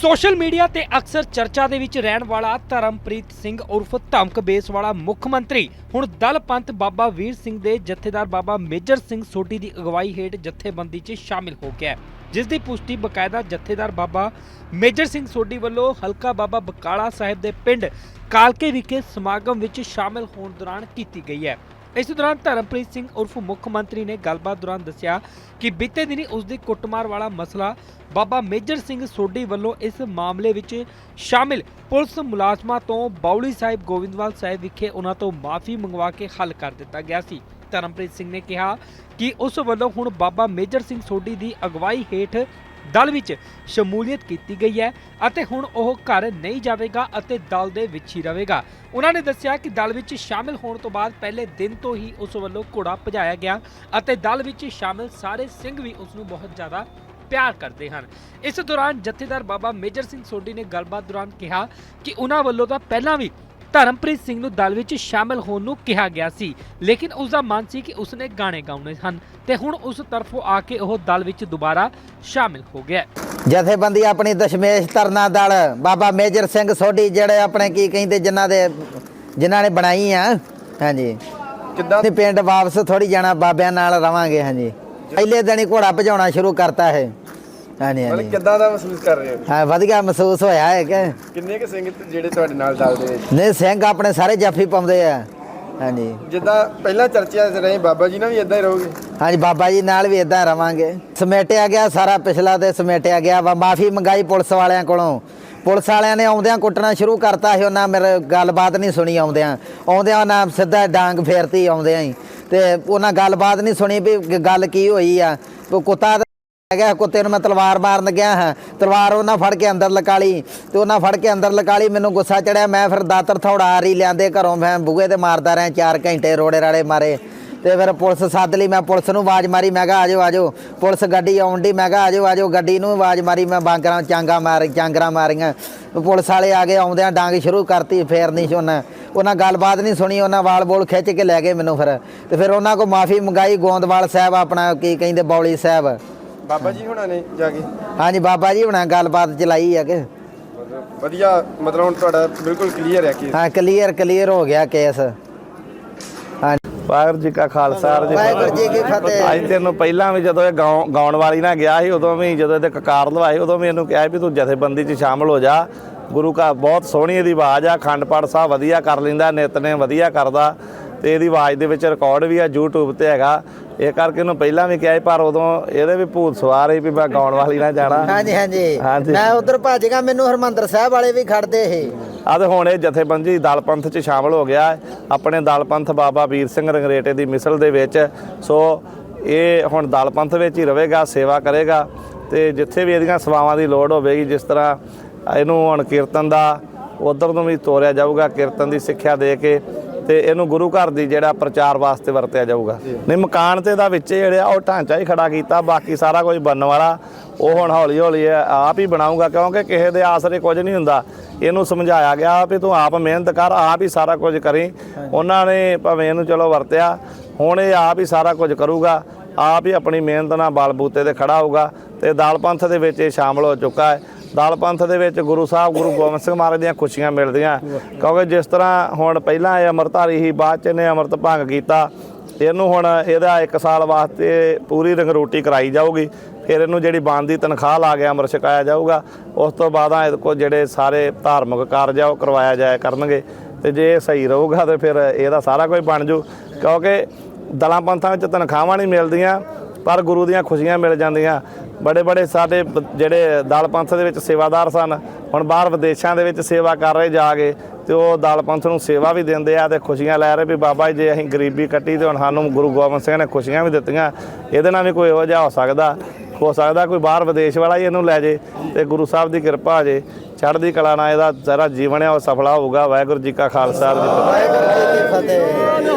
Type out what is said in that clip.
Social media ਤੇ ਅਕਸਰ ਚਰਚਾ ਦੇ ਵਿੱਚ ਰਹਿਣ ਵਾਲਾ ਧਰਮਪ੍ਰੀਤ ਸਿੰਘ ਉਰਫ ਧਮਕ ਬੇਸ ਵਾਲਾ ਮੁੱਖ ਮੰਤਰੀ। ਹੁਣ ਦਲ ਪੰਥ ਬਾਬਾ ਵੀਰ ਸਿੰਘ ਦੇ ਜਥੇਦਾਰ ਬਾਬਾ ਮੇਜਰ ਸਿੰਘ ਸੋਢੀ ਦੀ ਅਗਵਾਈ ਹੇਠ ਜਥੇਬੰਦੀ 'ਚ ਸ਼ਾਮਿਲ ਹੋ ਗਿਆ ਜਿਸ ਦੀ ਪੁਸ਼ਟੀ ਬਕਾਇਦਾ ਜਥੇਦਾਰ ਬਾਬਾ ਮੇਜਰ ਸਿੰਘ ਸੋਢੀ ਵੱਲੋਂ ਹਲਕਾ ਬਾਬਾ ਬਕਾਲਾ ਸਾਹਿਬ ਦੇ ਪਿੰਡ ਕਾਲਕੇ ਵਿਖੇ ਸਮਾਗਮ ਵਿੱਚ ਸ਼ਾਮਿਲ ਹੋਣ ਦੌਰਾਨ ਕੀਤੀ ਗਈ ਹੈ। ਇਸ ਦੌਰਾਨ ਧਰਮਪ੍ਰੀਤ ਸਿੰਘ ਉਰਫ ਮੁੱਖ ਮੰਤਰੀ ਨੇ ਗੱਲਬਾਤ ਦੌਰਾਨ ਦੱਸਿਆ ਕਿ ਬੀਤੇ ਦਿਨੀ ਉਸ ਦੀ ਕੁੱਟਮਾਰ ਵਾਲਾ ਮਸਲਾ ਬਾਬਾ ਮੇਜਰ ਸਿੰਘ ਸੋਢੀ ਵੱਲੋਂ ਇਸ ਮਾਮਲੇ ਵਿੱਚ ਸ਼ਾਮਿਲ ਪੁਲਿਸ ਮੁਲਾਜ਼ਮਾਂ ਤੋਂ ਬੌਲੀ ਸਾਹਿਬ ਗੋਬਿੰਦਵਾਲ ਸਾਹਿਬ ਵਿਖੇ ਉਹਨਾਂ ਤੋਂ ਮਾਫੀ ਮੰਗਵਾ ਕੇ ਹੱਲ ਕਰ ਦਿੱਤਾ ਗਿਆ ਸੀ। ਧਰਮਪ੍ਰੀਤ ਸਿੰਘ ਨੇ ਕਿਹਾ ਕਿ ਉਸ ਵੱਲੋਂ ਹੁਣ ਬਾਬਾ ਮੇਜਰ ਸਿੰਘ ਸੋਢੀ ਦੀ ਅਗਵਾਈ ਹੇਠ ਦਲ ਵਿੱਚ ਸ਼ਮੂਲੀਅਤ ਕੀਤੀ ਗਈ ਹੈ ਅਤੇ ਹੁਣ ਉਹ ਘਰ ਨਹੀਂ ਜਾਵੇਗਾ ਅਤੇ ਦਲ ਦੇ ਵਿੱਚ ਹੀ ਰਹੇਗਾ। ਉਹਨਾਂ ਨੇ ਦੱਸਿਆ ਕਿ ਦਲ ਵਿੱਚ ਸ਼ਾਮਿਲ ਹੋਣ ਤੋਂ ਬਾਅਦ ਪਹਿਲੇ ਦਿਨ ਤੋਂ ਹੀ ਉਸ ਵੱਲੋਂ ਘੋੜਾ ਭਜਾਇਆ ਗਿਆ ਅਤੇ ਦਲ ਵਿੱਚ ਸ਼ਾਮਿਲ ਸਾਰੇ ਸਿੰਘ ਵੀ ਉਸ ਨੂੰ ਬਹੁਤ ਜ਼ਿਆਦਾ ਪਿਆਰ ਕਰਦੇ ਹਨ। ਇਸ ਦੌਰਾਨ ਜਥੇਦਾਰ ਬਾਬਾ ਮੇਜਰ ਸਿੰਘ ਸੋਢੀ ਨੇ ਗੱਲਬਾਤ ਦੌਰਾਨ ਕਿਹਾ ਕਿ ਉਹਨਾਂ ਵੱਲੋਂ ਤਾਂ ਪਹਿਲਾਂ ਵੀ ਧਰਮਪ੍ਰੀਤ ਸਿੰਘ ਨੂੰ ਦਲ ਵਿੱਚ ਸ਼ਾਮਿਲ ਹੋਣ ਨੂੰ ਕਿਹਾ ਗਿਆ ਸੀ ਲੇਕਿਨ ਉਸ ਦਾ ਮਨ ਸੀ ਕਿ ਉਸਨੇ ਗਾਣੇ ਗਾਉਣੇ ਹਨ ਤੇ ਹੁਣ ਉਸ ਤਰਫੋਂ ਆ ਕੇ ਉਹ ਦਲ ਵਿੱਚ ਦੁਬਾਰਾ ਸ਼ਾਮਿਲ ਹੋ ਗਿਆ। ਜਥੇਬੰਦੀ ਆਪਣੀ ਦਸ਼ਮੇਸ਼ ਧਰਨਾ ਦਲ ਬਾਬਾ ਮੇਜਰ ਸਿੰਘ ਸੋਢੀ ਜਿਹੜੇ ਆਪਣੇ ਕੀ ਕਹਿੰਦੇ ਜਿਨ੍ਹਾਂ ਦੇ ਜਿਨ੍ਹਾਂ ਨੇ ਬਣਾਈ ਆ ਹਾਂਜੀ। ਕਿੱਦਾਂ? ਪਿੰਡ ਵਾਪਸ ਥੋੜੀ ਜਾਣਾ ਬਾਬਿਆਂ ਨਾਲ ਰਵਾਂਗੇ ਹਾਂਜੀ। ਪਹਿਲੇ ਦਿਨ ਹੀ ਘੋੜਾ ਭਜਾਉਣਾ ਸ਼ੁਰੂ ਕਰਤਾ ਹੈ ਹਾਂਜੀ ਮਤਲਬ ਹਾਂਜੀ। ਕਿੱਦਾਂ ਦਾ ਮਹਿਸੂਸ ਕਰ ਰਹੇ ਹੋ ਹਾਂ ਵਧੀਆ ਮਹਿਸੂਸ ਹੋਇਆ ਹੈ ਕਿ? ਕਿੰਨੇ ਕੁ ਸਿੰਘ ਜਿਹੜੇ ਤੁਹਾਡੇ ਨਾਲ ਦਲ ਦੇ ਵਿੱਚ? ਨੇ ਸਿੰਘ ਆਪਣੇ ਸਾਰੇ ਜੱਫੀ ਪਾਉਂਦੇ ਆ। ਹਾਂਜੀ। ਜਿੱਦਾਂ ਪਹਿਲਾਂ ਚਰਚਾ 'ਚ ਰਹੇ ਬਾਬਾ ਜੀ ਨਾਲ ਵੀ ਇਦਾਂ ਹੀ ਰਹੋਗੇ? ਹਾਂਜੀ ਬਾਬਾ ਜੀ ਨਾਲ ਵੀ ਇਦਾਂ ਰਵਾਂਗੇ। ਸਮੇਟਿਆ ਗਿਆ ਸਾਰਾ ਪਿਛਲਾ ਤੇ ਸਮੇਟਿਆ ਗਿਆ ਵਾ। ਮਾਫੀ ਮੰਗਾਈ ਪੁਲਿਸ ਵਾਲਿਆਂ ਕੋਲੋਂ। ਪੁਲਿਸ ਵਾਲਿਆਂ ਨੇ ਆਉਂਦਿਆਂ ਕੁੱਟਣਾ ਸ਼ੁਰੂ ਕਰਤਾ ਸੀ। ਉਹਨਾਂ ਮੇਰੇ ਗੱਲਬਾਤ ਨਹੀਂ ਸੁਣੀ ਆਉਂਦਿਆਂ। ਆਉਂਦਿਆਂ ਉਹਨਾਂ ਸਿੱਧਾ ਡਾਂਗ ਫੇਰਤੀ ਆਉਂਦਿਆਂ ਹੀ। ਤੇ ਉਹਨਾਂ ਗੱਲਬਾਤ ਨਹੀਂ ਸੁਣੀ ਵੀ ਗ- ਗੱਲ ਕੀ ਹੋਈ ਆ। ਉਹ ਕੁੱਤਾ ਗਿਆ ਕੁੱਤੇ ਨੂੰ ਮੈਂ ਤਲਵਾਰ ਮਾਰਨ ਗਿਆ ਹਾਂ। ਤਲਵਾਰ ਉਹਨਾਂ ਫੜ ਕੇ ਅੰਦਰ ਲਕਾਲੀ ਤੇ ਉਹਨਾਂ ਫੜ ਕੇ ਅੰਦਰ ਲਕਾਲੀ ਮੈਨੂੰ ਗੁੱਸਾ ਚੜਿਆ। ਮੈਂ ਫਿਰ ਦਾਤਰ ਥੋੜਾ ਰਹੀ ਲਿਆਂਦੇ ਘਰੋਂ, ਮੈਂ ਬੂਹੇ ਤੇ ਮਾਰਦਾ ਰਿਹਾ 4 ਘੰਟੇ ਰੋੜੇ ਰਾੜੇ ਮਾਰੇ। ਤੇ ਫਿਰ ਪੁਲਿਸ ਸੱਦ ਲਈ, ਮੈਂ ਪੁਲਿਸ ਨੂੰ ਆਵਾਜ਼ ਮਾਰੀ, ਮੈਂ ਕਿਹਾ, ਆਜੋ ਆਜੋ। ਪੁਲਿਸ ਗੱਡੀ ਆਉਣ ਦੀ ਮੈਂ ਕਿਹਾ, ਆਜੋ ਆਜੋ। ਗੱਡੀ ਨੂੰ ਆਵਾਜ਼ ਮਾਰੀ, ਮੈਂ ਬਾਂਗਰਾਂ ਚਾਂਗਾ ਮਾਰ, ਚਾਂਗਰਾਂ ਮਾਰੀਆਂ। ਪੁਲਿਸ ਵਾਲੇ ਆ ਗਏ, ਆਉਂਦਿਆਂ ਡਾਂਗ ਸ਼ੁਰੂ ਕਰਤੀ, ਫੇਰ ਨਹੀਂ ਸੀ ਉਹਨਾਂ ਉਹਨਾਂ ਗੱਲਬਾਤ ਨਹੀਂ ਸੁਣੀ, ਉਹਨਾਂ ਵਾਲ ਬੋਲ ਖਿੱਚ ਕੇ ਲੈ ਗਏ ਮੈਨੂੰ ਫਿਰ। ਤੇ ਫਿਰ ਉਹਨਾਂ ਕੋ ਮਾਫੀ ਮੰਗਾਈ, ਗੋਂਦਵਾਲ ਸਾਹਿਬ ਆਪਣਾ, ਕੀ ਕਹਿੰਦੇ, ਬੌਲੀ ਸਾਹਿਬ। ਬਾਬਾ ਜੀ ਹੁਣਾਂ ਨੇ ਜਾ ਕੇ? ਹਾਂਜੀ ਬਾਬਾ ਜੀ ਹੁਣਾਂ ਗੱਲਬਾਤ ਚਲਾਈ ਆ ਕਿ। ਵਧੀਆ ਮਤਲਬ ਹੁਣ ਤੁਹਾਡਾ ਬਿਲਕੁਲ ਕਲੀਅਰ ਹੈ ਕਿ ਹਾਂ ਕਲੀਅਰ ਕਲੀਅਰ ਹੋ ਗਿਆ ਕੇਸ ਵਾਹਿਗੁਰੂ ਜੀ ਕਾ ਖਾਲਸਾ ਵਾਹਿਗੁਰੂ ਜੀ ਕੀ ਫਤਿਹ। ਅੱਜ ਤੈਨੂੰ ਪਹਿਲਾਂ ਵੀ ਜਦੋਂ ਇਹ ਗਾਉ- ਗਾਉਣ ਵਾਲੀ ਨਾਲ ਗਿਆ ਸੀ ਉਦੋਂ ਵੀ ਜਦੋਂ ਇਹਦੇ ਕਕਾਰ ਲਵਾਏ ਉਦੋਂ ਵੀ ਇਹਨੂੰ ਕਿਹਾ ਵੀ ਤੂੰ ਜਥੇਬੰਦੀ 'ਚ ਸ਼ਾਮਲ ਹੋ ਜਾ। ਗੁਰੂ ਘਰ ਬਹੁਤ ਸੋਹਣੀ ਇਹਦੀ ਆਵਾਜ਼ ਆ ਪਾਠ ਸਾਹਿਬ ਵਧੀਆ ਕਰ ਲੈਂਦਾ ਨਿਤਨੇ ਵਧੀਆ ਕਰਦਾ। ਤੇ ਇਹਦੀ ਆਵਾਜ਼ ਦੇ ਵਿੱਚ ਰਿਕਾਰਡ ਵੀ ਆ YouTube ਤੇ ਹੈਗਾ। ਇਹ ਕਰਕੇ ਇਹਨੂੰ ਪਹਿਲਾਂ ਵੀ ਕਿਹਾ ਸੀ ਪਰ ਉਦੋਂ ਇਹਦੇ ਵੀ ਭੂਤ ਸਵਾਰ ਸੀ ਵੀ ਮੈਂ ਗਾਉਣ ਵਾਲੀ ਨਾਲ ਜਾਣਾ। ਹਾਂਜੀ ਹਾਂਜੀ। ਹਾਂਜੀ। ਮੈਂ ਉਧਰ ਭੱਜ ਗਿਆ ਮੈਨੂੰ ਹਰਮੰਦਰ ਸਾਹਿਬ ਵਾਲੇ ਵੀ ਖੜਦੇ ਸੀ। ਆ ਤੇ ਹੁਣ ਇਹ ਜਥੇਬੰਦੀ ਦਲ ਪੰਥ 'ਚ ਸ਼ਾਮਲ ਹੋ ਗਿਆ। ਹੈ। ਆਪਣੇ ਦਲ ਪੰਥ ਬਾਬਾ ਵੀਰ ਸਿੰਘ ਰੰਗਰੇਟੇ ਦੀ ਮਿਸਲ ਦੇ ਵਿੱਚ। ਸੋ ਇਹ ਹੁਣ ਦਲ ਪੰਥ ਵਿੱਚ ਹੀ ਰਹੇਗਾ ਸੇਵਾ ਕਰੇਗਾ। ਤੇ ਜਿੱਥੇ ਵੀ ਇਹਦੀਆਂ ਸੇਵਾਵਾਂ ਦੀ ਲੋੜ ਹੋਵੇਗੀ ਜਿਸ ਤਰ੍ਹਾਂ ਇਹਨੂੰ ਹੁਣ ਕੀਰਤਨ ਦਾ ਉਧਰ ਨੂੰ ਵੀ ਤੋਰਿਆ ਜਾਊਗਾ ਕੀਰਤਨ ਦੀ ਸਿੱਖਿਆ ਦੇ ਕੇ। ਤੇ ਇਹਨੂੰ ਗੁਰੂ ਘਰ ਦੀ ਜਿਹੜਾ ਪ੍ਰਚਾਰ ਵਾਸਤੇ ਵਰਤਿਆ ਜਾਊਗਾ। ਨਹੀਂ ਮਕਾਨ ਤੇ ਦਾ ਵਿੱਚ ਜਿਹੜਾ ਉਹ ਢਾਂਚਾ ਹੀ ਖੜਾ ਕੀਤਾ ਬਾਕੀ ਸਾਰਾ ਕੁਝ ਬਣਨ ਵਾਲਾ ਉਹ ਹੁਣ ਹੌਲੀ ਹੌਲੀ ਆਪ ਹੀ ਬਣਾਊਗਾ ਕਿਉਂਕਿ ਕਿਸੇ ਦੇ ਆਸਰੇ ਕੁਝ ਨਹੀਂ ਹੁੰਦਾ। ਇਹਨੂੰ ਸਮਝਾਇਆ ਗਿਆ ਵੀ ਤੂੰ ਆਪ ਮਿਹਨਤ ਕਰ ਆਪ ਹੀ ਸਾਰਾ ਕੁਝ ਕਰੀ। ਉਹਨਾਂ ਨੇ ਭਾਵੇਂ ਇਹਨੂੰ ਚਲੋ ਵਰਤਿਆ ਹੁਣ ਇਹ ਆਪ ਹੀ ਸਾਰਾ ਕੁਝ ਕਰੂਗਾ। ਆਪ ਹੀ ਆਪਣੀ ਮਿਹਨਤ ਨਾਲ ਬਲ ਬੂਤੇ ਤੇ ਖੜਾ ਹੋਊਗਾ ਤੇ ਦਾਲ ਪੰਥ ਦੇ ਵਿੱਚ ਇਹ ਸ਼ਾਮਲ ਹੋ ਚੁੱਕਾ ਹੈ। ਦਲ ਪੰਥ ਦੇ ਵਿੱਚ ਗੁਰੂ ਸਾਹਿਬ, ਗੁਰੂ ਗੋਬਿੰਦ ਸਿੰਘ ਮਹਾਰਾਜ ਦੀਆਂ ਖੁਸ਼ੀਆਂ ਮਿਲਦੀਆਂ। ਕਿਉਂਕਿ ਜਿਸ ਤਰ੍ਹਾਂ ਹੁਣ ਪਹਿਲਾਂ ਇਹ ਅੰਮ੍ਰਿਤਧਾਰੀ ਸੀ, ਬਾਅਦ ਚ ਇਹਨੇ ਅੰਮ੍ਰਿਤ ਭੰਗ ਕੀਤਾ। ਇਹਨੂੰ ਹੁਣ ਇਹਦਾ 1 ਸਾਲ ਵਾਸਤੇ ਪੂਰੀ ਰੰਗਰੋਟੀ ਕਰਾਈ ਜਾਊਗੀ। ਫਿਰ ਇਹਨੂੰ ਜਿਹੜੀ ਬਣਦੀ ਤਨਖਾਹ ਲਾ ਕੇ ਅੰਮ੍ਰਿਤ ਛਕਾਇਆ ਜਾਊਗਾ। ਉਸ ਤੋਂ ਬਾਅਦ ਇਹਦੇ ਕੋਲ ਜਿਹੜੇ ਸਾਰੇ ਧਾਰਮਿਕ ਕਾਰਜ ਆ, ਉਹ ਕਰਵਾਇਆ ਜਾਇਆ ਕਰਨਗੇ। ਤੇ ਜੇ ਇਹ ਸਹੀ ਰਹੂਗਾ, ਤੇ ਫਿਰ ਇਹਦਾ ਸਾਰਾ ਕੁਝ ਬਣ ਜੂ। ਕਿਉਂਕਿ ਦਲਾਂ ਪੰਥਾਂ ਵਿੱਚ ਤਨਖਾਹਾਂ ਨਹੀਂ ਮਿਲਦੀਆਂ। ਪਰ ਗੁਰੂ ਦੀਆਂ ਖੁਸ਼ੀਆਂ ਮਿਲ ਜਾਂਦੀਆਂ। ਬੜੇ ਬੜੇ ਸਾਡੇ ਜਿਹੜੇ ਦਲ ਪੰਥ ਦੇ ਵਿੱਚ ਸੇਵਾਦਾਰ ਸਨ, ਹੁਣ ਬਾਹਰ ਵਿਦੇਸ਼ਾਂ ਦੇ ਵਿੱਚ ਸੇਵਾ ਕਰ ਰਹੇ ਜਾ ਕੇ, ਤੇ ਉਹ ਦਲ ਪੰਥ ਨੂੰ ਸੇਵਾ ਵੀ ਦਿੰਦੇ ਆ ਤੇ ਖੁਸ਼ੀਆਂ ਲੈ ਰਹੇ ਵੀ ਬਾਬਾ ਜੀ, ਜੇ ਅਸੀਂ ਗਰੀਬੀ ਕੱਟੀ ਤੇ ਹੁਣ ਸਾਨੂੰ ਗੁਰੂ ਗੋਬਿੰਦ ਸਿੰਘ ਨੇ ਖੁਸ਼ੀਆਂ ਵੀ ਦਿੱਤੀਆਂ, ਇਹਦੇ ਨਾਲ ਵੀ ਕੋਈ ਇਹੋ ਜਿਹਾ ਹੋ ਸਕਦਾ। ਹੋ ਸਕਦਾ ਕੋਈ ਬਾਹਰ ਵਿਦੇਸ਼ ਵਾਲਾ ਹੀ ਇਹਨੂੰ ਲੈ ਜੇ ਤੇ ਗੁਰੂ ਸਾਹਿਬ ਦੀ ਕਿਰਪਾ ਆ ਜੇ। ਚੜ੍ਹਦੀ ਕਲਾ ਨਾਲ ਇਹਦਾ ਸਾਰਾ ਜੀਵਨ ਹੈ ਉਹ ਸਫਲਾ ਹੋਊਗਾ। ਵਾਹਿਗੁਰੂ ਜੀ ਕਾ ਖਾਲਸਾ। ਜੀ ਵਾਹਿਗੁਰੂ ਜੀ ਕੀ ਫਤਿਹ।